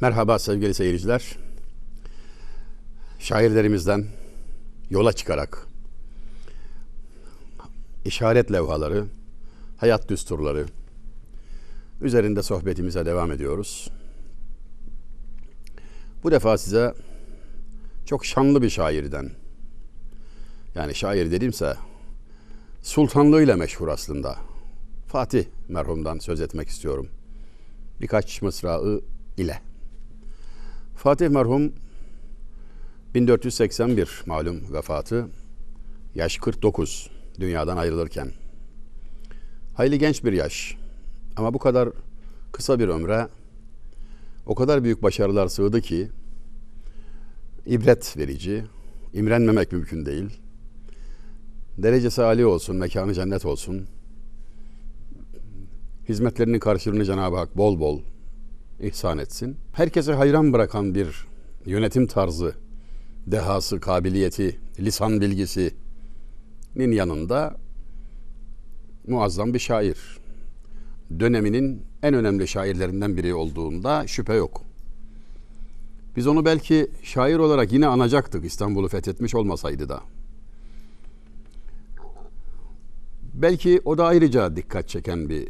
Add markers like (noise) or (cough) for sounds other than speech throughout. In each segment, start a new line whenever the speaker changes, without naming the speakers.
Merhaba sevgili seyirciler. Şairlerimizden yola çıkarak işaret levhaları, hayat düsturları üzerinde sohbetimize devam ediyoruz. Bu defa size çok şanlı bir şairden yani şair dediğimse sultanlığıyla meşhur aslında. Fatih merhumdan söz etmek istiyorum. Birkaç mısrağı ile. Fatih merhum 1481 malum vefatı. Yaş 49 dünyadan ayrılırken. Hayli genç bir yaş. Ama bu kadar kısa bir ömre o kadar büyük başarılar sığdı ki ibret verici, imrenmemek mümkün değil. Derecesi âli olsun, mekanı cennet olsun. Hizmetlerinin karşılığını Cenab-ı Hak bol bol ihsan etsin. Herkese hayran bırakan bir yönetim tarzı, dehası, kabiliyeti, lisan bilgisinin yanında muazzam bir şair. Döneminin en önemli şairlerinden biri olduğunda şüphe yok. Biz onu belki şair olarak yine anacaktık İstanbul'u fethetmiş olmasaydı da. Belki o da ayrıca dikkat çeken bir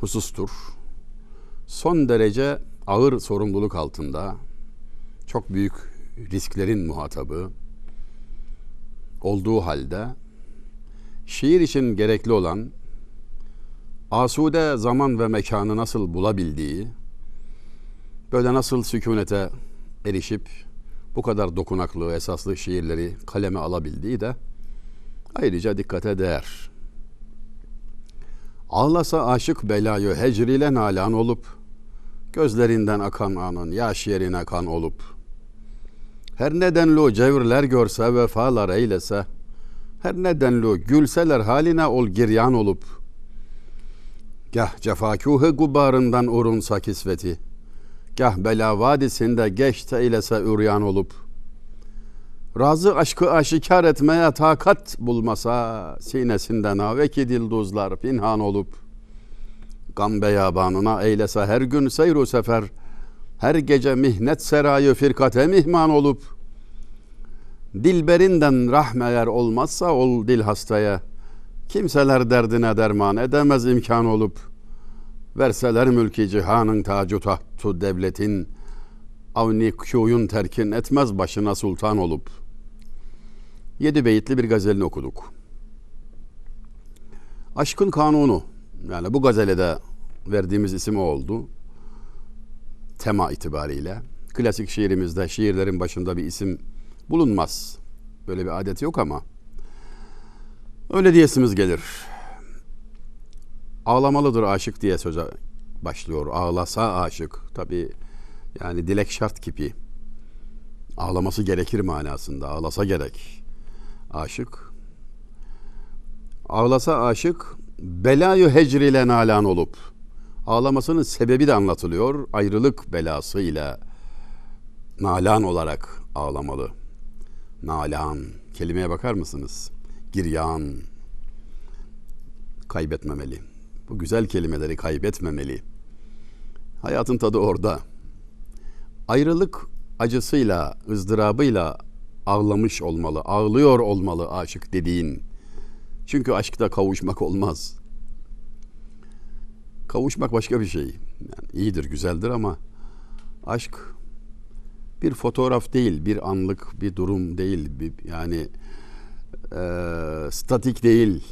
husustur. Son derece ağır sorumluluk altında, çok büyük risklerin muhatabı olduğu halde şiir için gerekli olan asude zaman ve mekanı nasıl bulabildiği, böyle nasıl sükunete erişip bu kadar dokunaklı, esaslı şiirleri kaleme alabildiği de ayrıca dikkate değer. Ağlasa aşık belayı hecrile nalan olup, gözlerinden akan anın yaş yerine kan olup, her nedenli cevirler görse vefalar eylese, her nedenli gülseler haline ol giryan olup, gah cefakûhı gubarından urunsa kisveti, gah bela vadisinde geçte eylese üryan olup, razı aşkı aşikar etmeye takat bulmasa sinesinden aveki dilduzlar pinhan olup gam beyabanına eylese her gün seyru sefer her gece mihnet serayı firkate mihman olup dilberinden rahmeler olmazsa ol dil hastaya kimseler derdine derman edemez imkan olup verseler mülki cihanın tacu tahtu devletin avni kuyun terkin etmez başına sultan olup yedi beyitli bir gazelini okuduk. Aşkın kanunu yani bu gazele verdiğimiz isim o oldu. Tema itibariyle. Klasik şiirimizde şiirlerin başında bir isim bulunmaz. Böyle bir adet yok ama öyle diyesimiz gelir. Ağlamalıdır aşık diye söze başlıyor. Ağlasa aşık. Tabi yani dilek şart kipi. Ağlaması gerekir manasında. Ağlasa gerek. Aşık. Ağlasa aşık belayı hecrile nalan olup ağlamasının sebebi de anlatılıyor. Ayrılık belası ile nalan olarak ağlamalı. Nalan kelimeye bakar mısınız? Giryan kaybetmemeli. Bu güzel kelimeleri kaybetmemeli. Hayatın tadı orada. Ayrılık acısıyla, ızdırabıyla ağlamış olmalı, ağlıyor olmalı aşık dediğin. Çünkü aşkta kavuşmak olmaz. Kavuşmak başka bir şey. Yani iyidir, güzeldir ama aşk bir fotoğraf değil, bir anlık bir durum değil, bir, yani e, statik değil,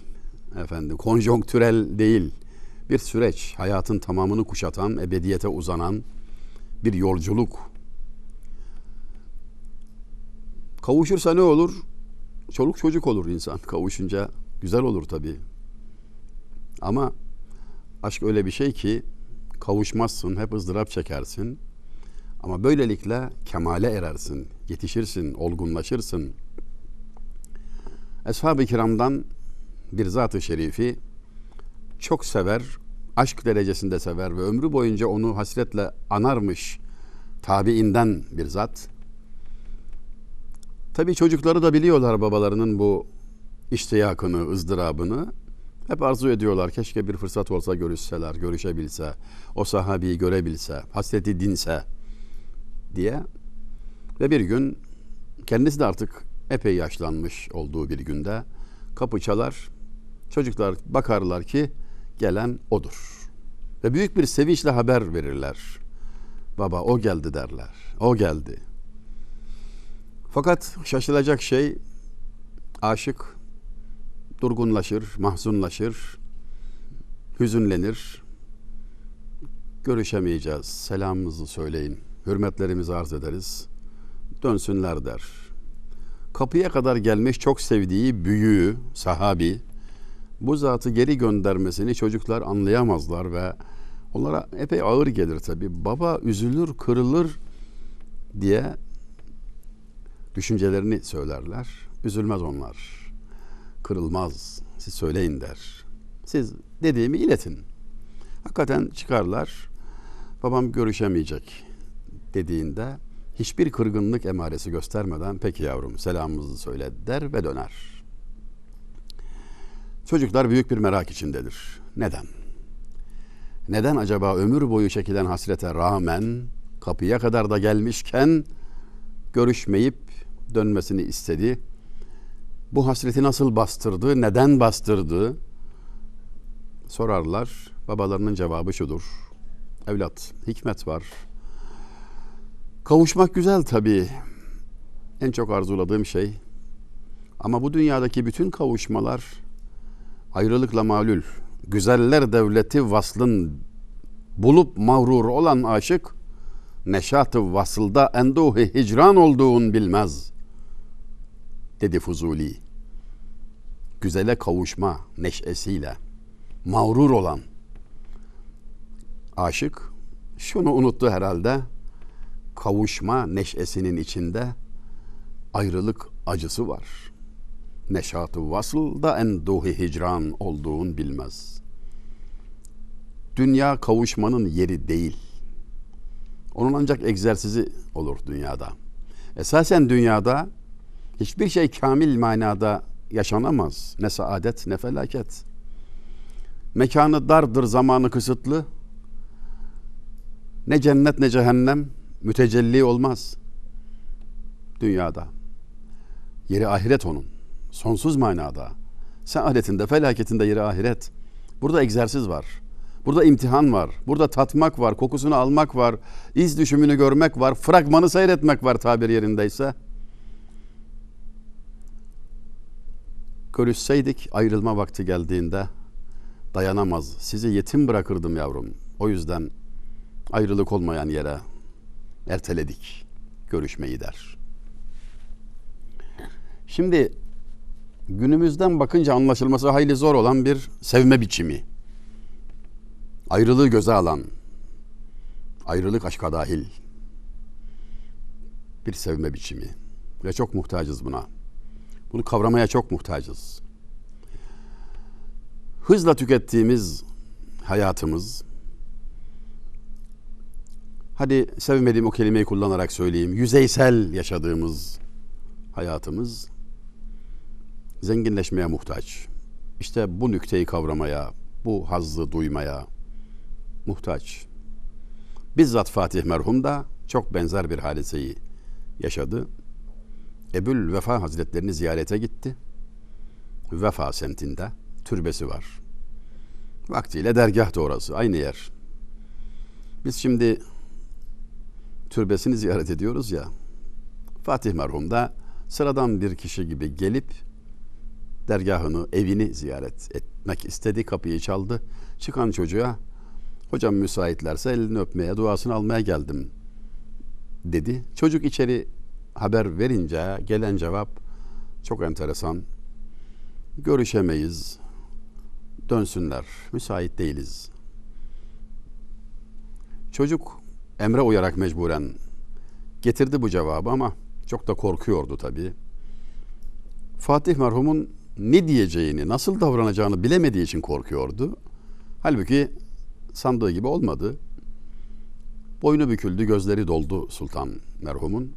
efendim, konjonktürel değil. Bir süreç, hayatın tamamını kuşatan, ebediyete uzanan bir yolculuk. Kavuşursa ne olur? Çoluk çocuk olur insan. Kavuşunca güzel olur tabii. Ama aşk öyle bir şey ki kavuşmazsın, hep ızdırap çekersin. Ama böylelikle kemale erersin, yetişirsin, olgunlaşırsın. Eshab-ı kiramdan bir zat-ı şerifi çok sever, aşk derecesinde sever ve ömrü boyunca onu hasretle anarmış tabiinden bir zat. Tabii çocukları da biliyorlar babalarının bu iştiyakını, ızdırabını. Hep arzu ediyorlar. Keşke bir fırsat olsa görüşseler, görüşebilse. O sahabeyi görebilse, hasreti dinse. diye. Ve bir gün kendisi de artık epey yaşlanmış olduğu bir günde kapı çalar. Çocuklar bakarlar ki gelen odur. Ve büyük bir sevinçle haber verirler. Baba o geldi derler. O geldi. Fakat şaşılacak şey aşık durgunlaşır, mahzunlaşır, hüzünlenir. Görüşemeyeceğiz. Selamımızı söyleyin. Hürmetlerimizi arz ederiz. Dönsünler der. Kapıya kadar gelmiş çok sevdiği büyüğü, sahabi, bu zatı geri göndermesini çocuklar anlayamazlar ve onlara epey ağır gelir tabi. Baba üzülür, kırılır diye düşüncelerini söylerler. Üzülmez onlar. Kırılmaz. Siz söyleyin der. Siz dediğimi iletin. Hakikaten çıkarlar. Babam görüşemeyecek dediğinde hiçbir kırgınlık emaresi göstermeden peki yavrum selamımızı söyle der ve döner. Çocuklar büyük bir merak içindedir. Neden? Neden acaba ömür boyu çekilen hasrete rağmen kapıya kadar da gelmişken görüşmeyip dönmesini istedi? Bu hasreti nasıl bastırdı? Neden bastırdı? Sorarlar. Babalarının cevabı şudur. Evlat, hikmet var. Kavuşmak güzel tabii. En çok arzuladığım şey. Ama bu dünyadaki bütün kavuşmalar ayrılıkla malül. Güzeller devleti vaslın bulup mağrur olan aşık neşatı vasılda enduhi hicran olduğun bilmez dedi Fuzuli. Güzele kavuşma neşesiyle mağrur olan aşık şunu unuttu herhalde. Kavuşma neşesinin içinde ayrılık acısı var. Neşatı vasıl da enduhi hicran olduğun bilmez. Dünya kavuşmanın yeri değil. Onun ancak egzersizi olur dünyada. Esasen dünyada hiçbir şey kamil manada yaşanamaz. Ne saadet ne felaket. Mekanı dardır, zamanı kısıtlı. Ne cennet ne cehennem mütecelli olmaz dünyada. Yeri ahiret onun. Sonsuz manada. Saadetinde, felaketinde yeri ahiret. Burada egzersiz var. Burada imtihan var. Burada tatmak var, kokusunu almak var, iz düşümünü görmek var, fragmanı seyretmek var tabir yerindeyse. Görüşseydik ayrılma vakti geldiğinde dayanamaz. Sizi yetim bırakırdım yavrum. O yüzden ayrılık olmayan yere erteledik görüşmeyi der. Şimdi günümüzden bakınca anlaşılması hayli zor olan bir sevme biçimi. Ayrılığı göze alan, ayrılık aşka dahil bir sevme biçimi. Ve çok muhtacız buna. Bunu kavramaya çok muhtacız. Hızla tükettiğimiz hayatımız, hadi sevmediğim o kelimeyi kullanarak söyleyeyim, yüzeysel yaşadığımız hayatımız zenginleşmeye muhtaç. İşte bu nükteyi kavramaya, bu hazzı duymaya muhtaç. Bizzat Fatih merhum da çok benzer bir hadiseyi yaşadı. Ebul Vefa Hazretlerini ziyarete gitti. Vefa semtinde türbesi var. Vaktiyle dergah da orası, aynı yer. Biz şimdi türbesini ziyaret ediyoruz ya. Fatih merhum da sıradan bir kişi gibi gelip dergahını, evini ziyaret etmek istedi. Kapıyı çaldı. Çıkan çocuğa hocam müsaitlerse elini öpmeye, duasını almaya geldim dedi. Çocuk içeri haber verince gelen cevap çok enteresan. Görüşemeyiz. Dönsünler. Müsait değiliz. Çocuk emre uyarak mecburen getirdi bu cevabı ama çok da korkuyordu tabii. Fatih merhumun ne diyeceğini, nasıl davranacağını bilemediği için korkuyordu. Halbuki sandığı gibi olmadı. Boynu büküldü, gözleri doldu sultan merhumun.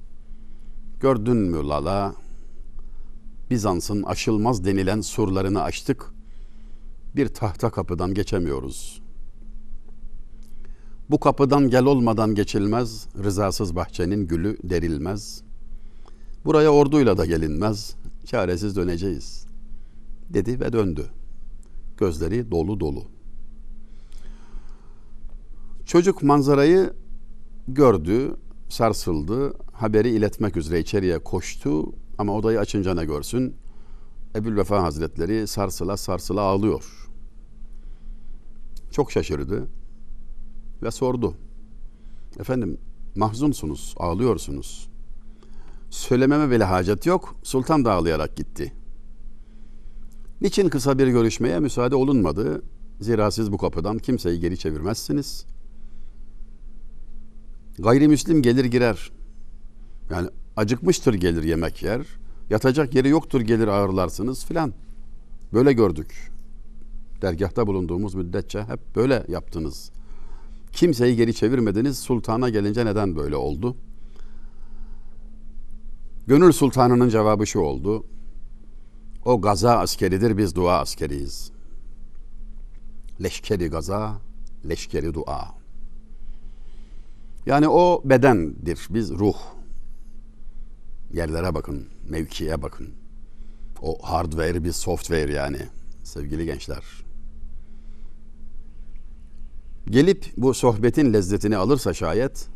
Gördün mü Lala? Bizans'ın aşılmaz denilen surlarını açtık. Bir tahta kapıdan geçemiyoruz. Bu kapıdan gel olmadan geçilmez, rızasız bahçenin gülü derilmez. Buraya orduyla da gelinmez, çaresiz döneceğiz, dedi ve döndü. Gözleri dolu dolu. Çocuk manzarayı gördü, sarsıldı, haberi iletmek üzere içeriye koştu ama odayı açınca ne görsün? Ebu'l-Vefa Hazretleri sarsıla sarsıla ağlıyor. Çok şaşırdı ve sordu. Efendim mahzunsunuz, ağlıyorsunuz. Söylememe bile hacet yok, sultan da ağlayarak gitti. Niçin kısa bir görüşmeye müsaade olunmadı? Zira siz bu kapıdan kimseyi geri çevirmezsiniz. Gayrimüslim gelir girer. Yani acıkmıştır gelir yemek yer. Yatacak yeri yoktur gelir ağırlarsınız filan. Böyle gördük. Dergahta bulunduğumuz müddetçe hep böyle yaptınız. Kimseyi geri çevirmediniz. Sultana gelince neden böyle oldu? Gönül sultanının cevabı şu oldu. O gaza askeridir biz dua askeriyiz. Leşkeri gaza, leşkeri dua. Yani o bedendir, biz ruh. Yerlere bakın, mevkiye bakın. O hardware biz software yani sevgili gençler. Gelip bu sohbetin lezzetini alırsa şayet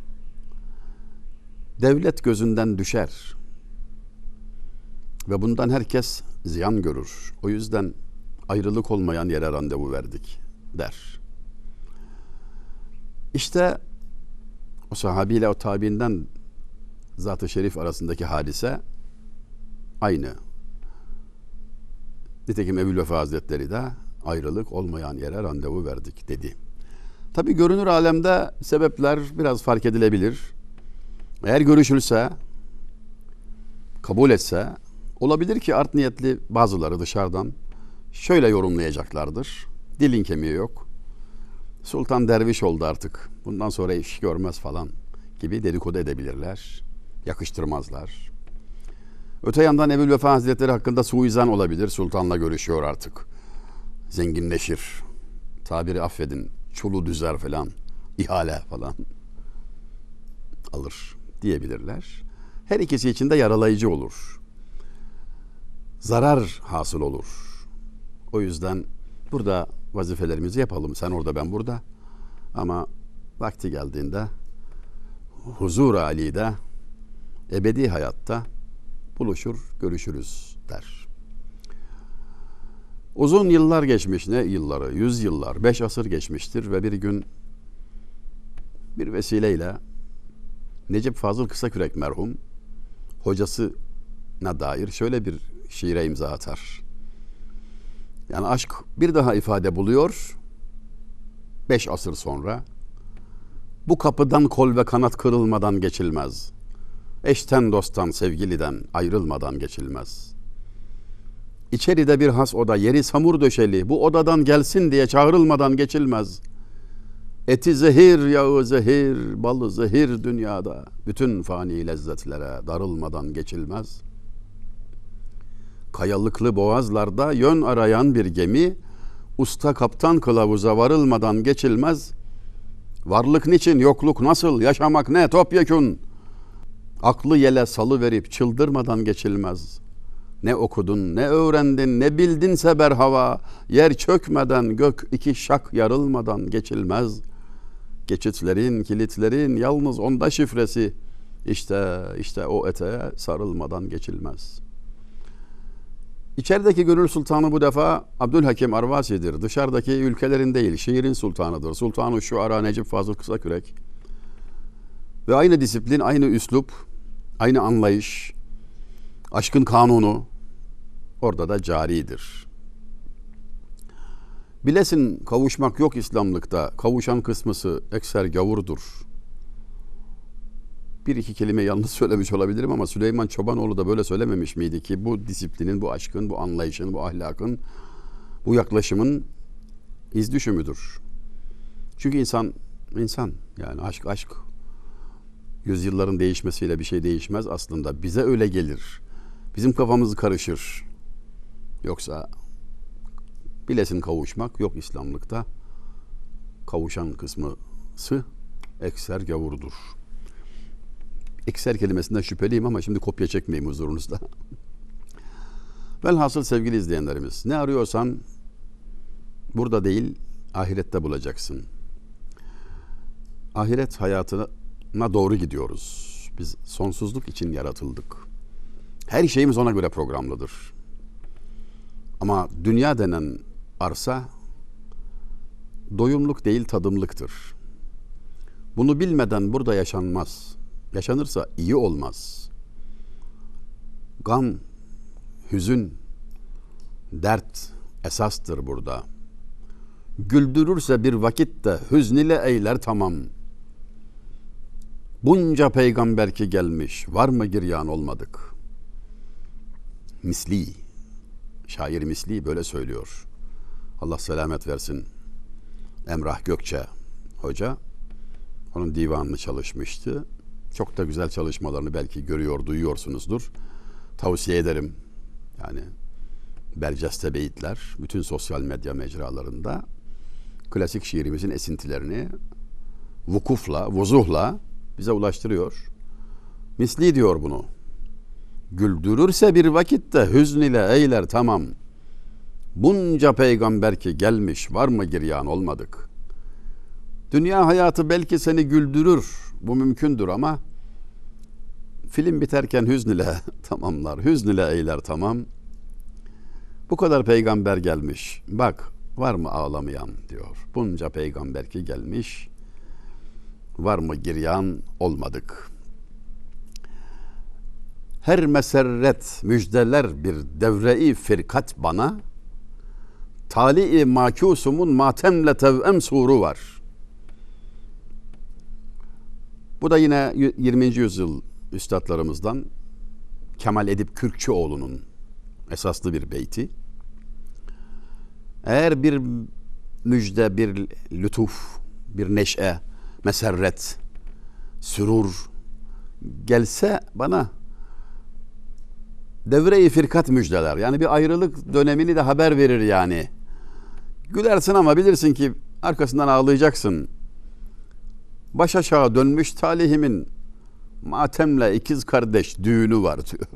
devlet gözünden düşer. Ve bundan herkes ziyan görür. O yüzden ayrılık olmayan yere randevu verdik der. İşte o sahabiyle o tabiinden zat-ı şerif arasındaki hadise aynı. Nitekim Ebu'l-Vefa Hazretleri de ayrılık olmayan yere randevu verdik dedi. Tabi görünür alemde sebepler biraz fark edilebilir. Eğer görüşülse, kabul etse, olabilir ki art niyetli bazıları dışarıdan şöyle yorumlayacaklardır. Dilin kemiği yok. Sultan derviş oldu artık. Bundan sonra iş görmez falan gibi dedikodu edebilirler. Yakıştırmazlar. Öte yandan Ebu'l-Vefa Hazretleri hakkında suizan olabilir. Sultanla görüşüyor artık. Zenginleşir. Tabiri affedin. Çulu düzer falan. ihale falan. Alır diyebilirler. Her ikisi için de yaralayıcı olur. Zarar hasıl olur. O yüzden burada vazifelerimizi yapalım. Sen orada ben burada. Ama vakti geldiğinde huzur ali'de ebedi hayatta buluşur, görüşürüz der. Uzun yıllar geçmiş, ne yılları, yüz yıllar, beş asır geçmiştir ve bir gün bir vesileyle Necip Fazıl Kısakürek merhum hocasına dair şöyle bir şiire imza atar. Yani aşk bir daha ifade buluyor. Beş asır sonra bu kapıdan kol ve kanat kırılmadan geçilmez. Eşten dosttan sevgiliden ayrılmadan geçilmez. İçeride bir has oda yeri samur döşeli bu odadan gelsin diye çağrılmadan geçilmez. Eti zehir yağı zehir balı zehir dünyada bütün fani lezzetlere darılmadan geçilmez.'' kayalıklı boğazlarda yön arayan bir gemi usta kaptan kılavuza varılmadan geçilmez. Varlık niçin, yokluk nasıl, yaşamak ne topyekun. Aklı yele salı verip çıldırmadan geçilmez. Ne okudun, ne öğrendin, ne bildinse berhava, yer çökmeden gök iki şak yarılmadan geçilmez. Geçitlerin, kilitlerin yalnız onda şifresi. İşte, işte o eteğe sarılmadan geçilmez.'' İçerideki gönül sultanı bu defa Abdülhakim Arvasi'dir. Dışarıdaki ülkelerin değil, şiirin sultanıdır. Sultanı şu ara Necip Fazıl Kısakürek. Ve aynı disiplin, aynı üslup, aynı anlayış, aşkın kanunu orada da caridir. Bilesin kavuşmak yok İslamlıkta. Kavuşan kısmısı ekser gavurdur bir iki kelime yanlış (laughs) söylemiş olabilirim ama Süleyman Çobanoğlu da böyle söylememiş miydi ki bu disiplinin, bu aşkın, bu anlayışın, bu ahlakın, bu yaklaşımın iz düşümüdür. Çünkü insan insan yani aşk aşk yüzyılların değişmesiyle bir şey değişmez aslında. Bize öyle gelir. Bizim kafamız karışır. Yoksa bilesin kavuşmak yok İslamlıkta. Kavuşan kısmısı ekser gavurdur. Ekser kelimesinden şüpheliyim ama şimdi kopya çekmeyeyim huzurunuzda. (laughs) Velhasıl sevgili izleyenlerimiz ne arıyorsan burada değil ahirette bulacaksın. Ahiret hayatına doğru gidiyoruz. Biz sonsuzluk için yaratıldık. Her şeyimiz ona göre programlıdır. Ama dünya denen arsa doyumluk değil tadımlıktır. Bunu bilmeden burada yaşanmaz. Yaşanırsa iyi olmaz. Gam, hüzün, dert esastır burada. Güldürürse bir vakitte hüznile eyler tamam. Bunca peygamber ki gelmiş, var mı giryan olmadık? Misli, şair Misli böyle söylüyor. Allah selamet versin. Emrah Gökçe hoca onun divanını çalışmıştı. Çok da güzel çalışmalarını belki görüyor, duyuyorsunuzdur. Tavsiye ederim. Yani Berceste Beyitler bütün sosyal medya mecralarında klasik şiirimizin esintilerini vukufla, vuzuhla bize ulaştırıyor. Misli diyor bunu. Güldürürse bir vakitte hüzn ile eyler tamam. Bunca peygamber ki gelmiş var mı giryan olmadık. Dünya hayatı belki seni güldürür. Bu mümkündür ama film biterken hüzn ile (laughs) tamamlar. Hüzn ile eyler tamam. Bu kadar peygamber gelmiş. Bak var mı ağlamayan diyor. Bunca peygamber ki gelmiş. Var mı giryan olmadık. Her meserret müjdeler bir devre-i firkat bana. Tali-i makusumun matemle tevem suru var. Bu da yine 20. yüzyıl üstadlarımızdan Kemal Edip Kürkçüoğlu'nun esaslı bir beyti. Eğer bir müjde, bir lütuf, bir neşe, meserret, sürur gelse bana devre-i firkat müjdeler. Yani bir ayrılık dönemini de haber verir yani. Gülersin ama bilirsin ki arkasından ağlayacaksın. Baş aşağı dönmüş talihimin matemle ikiz kardeş düğünü var diyor.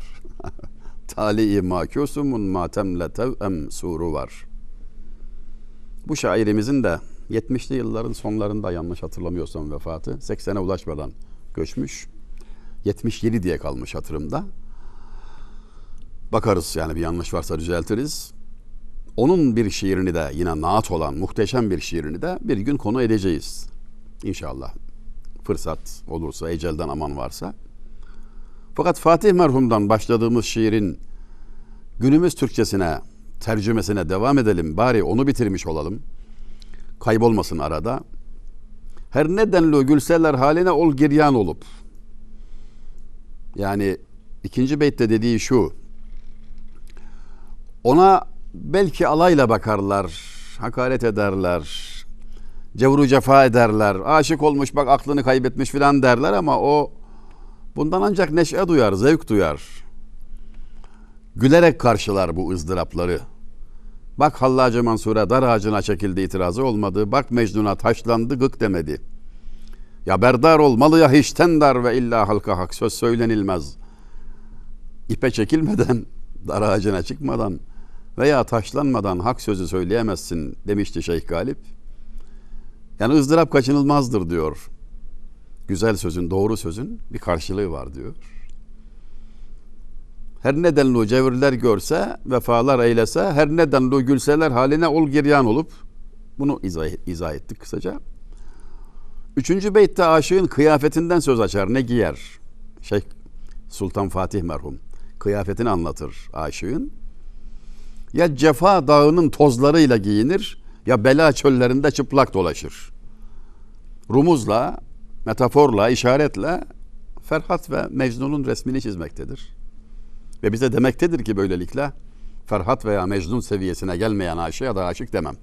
(laughs) Tali-i makusumun matemle tevem suru var. Bu şairimizin de 70'li yılların sonlarında yanlış hatırlamıyorsam vefatı 80'e ulaşmadan göçmüş. 77 diye kalmış hatırımda. Bakarız yani bir yanlış varsa düzeltiriz. Onun bir şiirini de yine naat olan muhteşem bir şiirini de bir gün konu edeceğiz. İnşallah. Fırsat olursa, ecelden aman varsa. Fakat Fatih merhumdan başladığımız şiirin günümüz Türkçesine, tercümesine devam edelim. Bari onu bitirmiş olalım. Kaybolmasın arada. Her nedenle gülseler haline ol giryan olup. Yani ikinci beytte dediği şu. Ona belki alayla bakarlar, hakaret ederler, cevru cefa ederler. Aşık olmuş bak aklını kaybetmiş filan derler ama o bundan ancak neşe duyar, zevk duyar. Gülerek karşılar bu ızdırapları. Bak Hallacı Mansur'a dar ağacına çekildi itirazı olmadı. Bak Mecnun'a taşlandı gık demedi. Ya berdar olmalı ya hiçten dar ve illa halka hak söz söylenilmez. İpe çekilmeden, (laughs) dar ağacına çıkmadan veya taşlanmadan hak sözü söyleyemezsin demişti Şeyh Galip. Yani ızdırap kaçınılmazdır diyor. Güzel sözün, doğru sözün bir karşılığı var diyor. Her nedenli cevirler görse, vefalar eylese, her nedenli gülseler haline ol giryan olup, bunu izah, izah ettik kısaca. Üçüncü beytte aşığın kıyafetinden söz açar. Ne giyer? Şeyh Sultan Fatih merhum. Kıyafetini anlatır aşığın. Ya cefa dağının tozlarıyla giyinir ya bela çöllerinde çıplak dolaşır. Rumuzla, metaforla, işaretle Ferhat ve Mecnun'un resmini çizmektedir. Ve bize demektedir ki böylelikle Ferhat veya Mecnun seviyesine gelmeyen aşığa da aşık demem.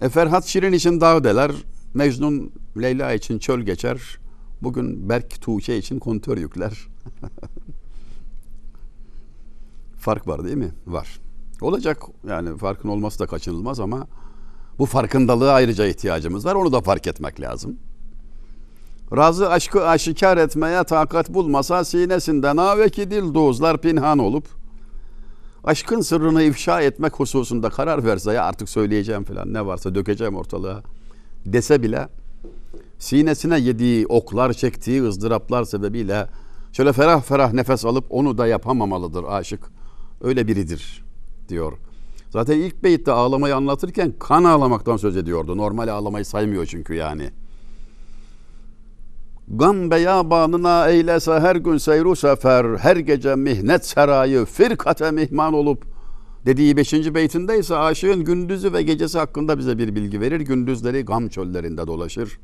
E Ferhat Şirin için dağ deler, Mecnun Leyla için çöl geçer, bugün Berk Tuğçe için kontör yükler. (laughs) Fark var değil mi? Var. Olacak yani farkın olması da kaçınılmaz ama Bu farkındalığa ayrıca ihtiyacımız var. Onu da fark etmek lazım. Razı aşkı aşikar etmeye takat bulmasa sinesinden aveki dil dozlar pinhan olup aşkın sırrını ifşa etmek hususunda karar verse ya artık söyleyeceğim falan ne varsa dökeceğim ortalığa dese bile sinesine yediği oklar çektiği ızdıraplar sebebiyle şöyle ferah ferah nefes alıp onu da yapamamalıdır aşık. Öyle biridir diyor. Zaten ilk beyitte ağlamayı anlatırken kan ağlamaktan söz ediyordu. Normal ağlamayı saymıyor çünkü yani. Gam beyabanına eylese her gün seyru sefer, her gece mihnet serayı firkate mihman olup dediği 5. beytinde ise aşığın gündüzü ve gecesi hakkında bize bir bilgi verir. Gündüzleri gam çöllerinde dolaşır.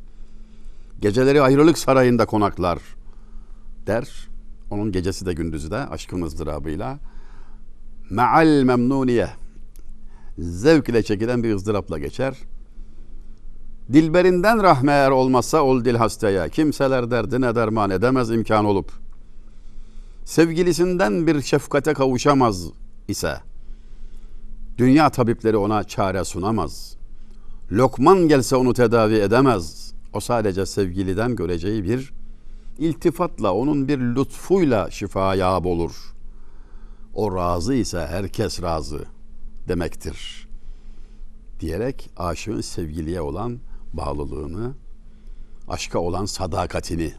Geceleri ayrılık sarayında konaklar der. Onun gecesi de gündüzü de aşkın ızdırabıyla. Me'al memnuniye. Zevk ile çekilen bir ızdırapla geçer. Dilberinden rahme eğer olmazsa ol dil hastaya. Kimseler derdine derman edemez imkan olup. Sevgilisinden bir şefkate kavuşamaz ise. Dünya tabipleri ona çare sunamaz. Lokman gelse onu tedavi edemez. O sadece sevgiliden göreceği bir iltifatla, onun bir lütfuyla şifaya olur. O razı ise herkes razı demektir. Diyerek aşığın sevgiliye olan bağlılığını, aşka olan sadakatini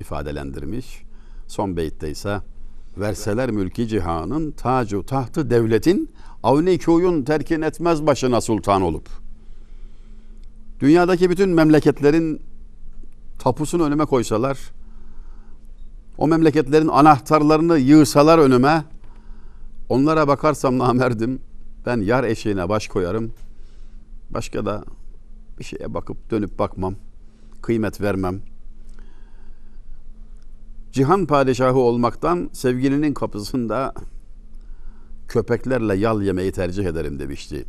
ifadelendirmiş. Son beytte ise verseler mülki cihanın tacu tahtı devletin avni köyün terkin etmez başına sultan olup. Dünyadaki bütün memleketlerin tapusunu önüme koysalar, o memleketlerin anahtarlarını yığsalar önüme, onlara bakarsam namerdim, ben yar eşiğine baş koyarım. Başka da bir şeye bakıp dönüp bakmam, kıymet vermem. Cihan padişahı olmaktan sevgilinin kapısında köpeklerle yal yemeyi tercih ederim demişti.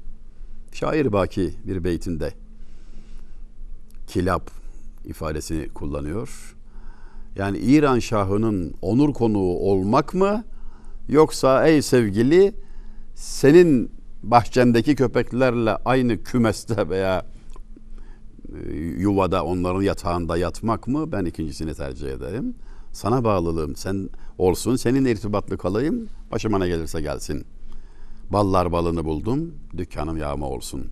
Şair Baki bir beytinde kilap ifadesini kullanıyor. Yani İran Şahı'nın onur konuğu olmak mı yoksa ey sevgili senin bahçendeki köpeklerle aynı kümeste veya yuvada onların yatağında yatmak mı? Ben ikincisini tercih ederim. Sana bağlılığım sen olsun, senin irtibatlı kalayım, başıma ne gelirse gelsin. Ballar balını buldum, dükkanım yağma olsun.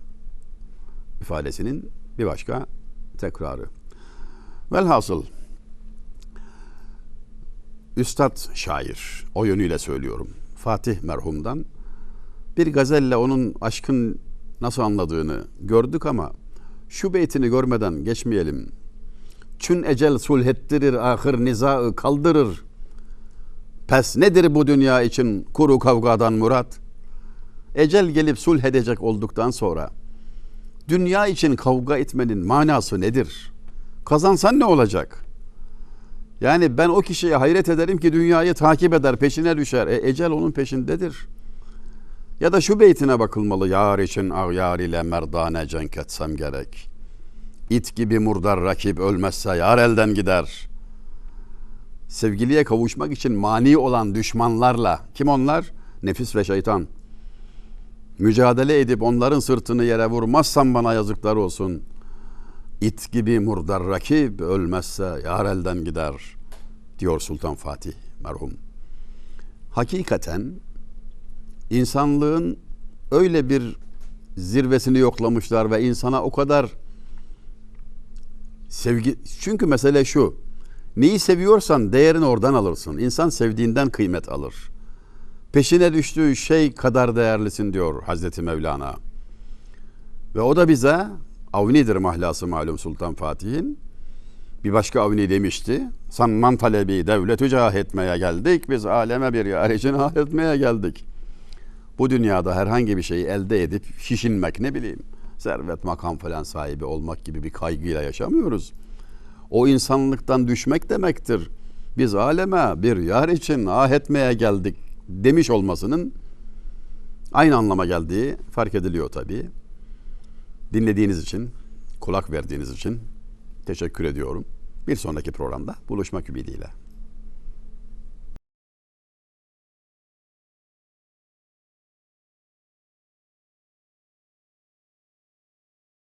ifadesinin bir başka tekrarı. Velhasıl Üstad şair, o yönüyle söylüyorum. Fatih merhumdan bir gazelle onun aşkın nasıl anladığını gördük ama şu beytini görmeden geçmeyelim. Çün ecel sulhettirir ahır nizaı kaldırır. Pes nedir bu dünya için kuru kavgadan murat? Ecel gelip sulh edecek olduktan sonra dünya için kavga etmenin manası nedir? Kazansan ne olacak? Yani ben o kişiye hayret ederim ki dünyayı takip eder, peşine düşer. E, ecel onun peşindedir. Ya da şu beytine bakılmalı. Yar için ağyar ile merdane cenk etsem gerek. İt gibi murdar rakip ölmezse yar elden gider. Sevgiliye kavuşmak için mani olan düşmanlarla, kim onlar? Nefis ve şeytan. Mücadele edip onların sırtını yere vurmazsam bana yazıklar olsun. İt gibi murdar rakip ölmezse yar elden gider diyor Sultan Fatih merhum. Hakikaten insanlığın öyle bir zirvesini yoklamışlar ve insana o kadar sevgi çünkü mesele şu neyi seviyorsan değerini oradan alırsın. İnsan sevdiğinden kıymet alır. Peşine düştüğü şey kadar değerlisin diyor Hazreti Mevlana. Ve o da bize Avni'dir mahlası malum Sultan Fatih'in. Bir başka Avni demişti. Sanman talebi devlet cah etmeye geldik. Biz aleme bir yar için (laughs) ah etmeye geldik. Bu dünyada herhangi bir şeyi elde edip şişinmek ne bileyim servet makam falan sahibi olmak gibi bir kaygıyla yaşamıyoruz. O insanlıktan düşmek demektir. Biz aleme bir yar için ah etmeye geldik demiş olmasının aynı anlama geldiği fark ediliyor tabii. Dinlediğiniz için, kulak verdiğiniz için teşekkür ediyorum. Bir sonraki programda buluşmak ümidiyle.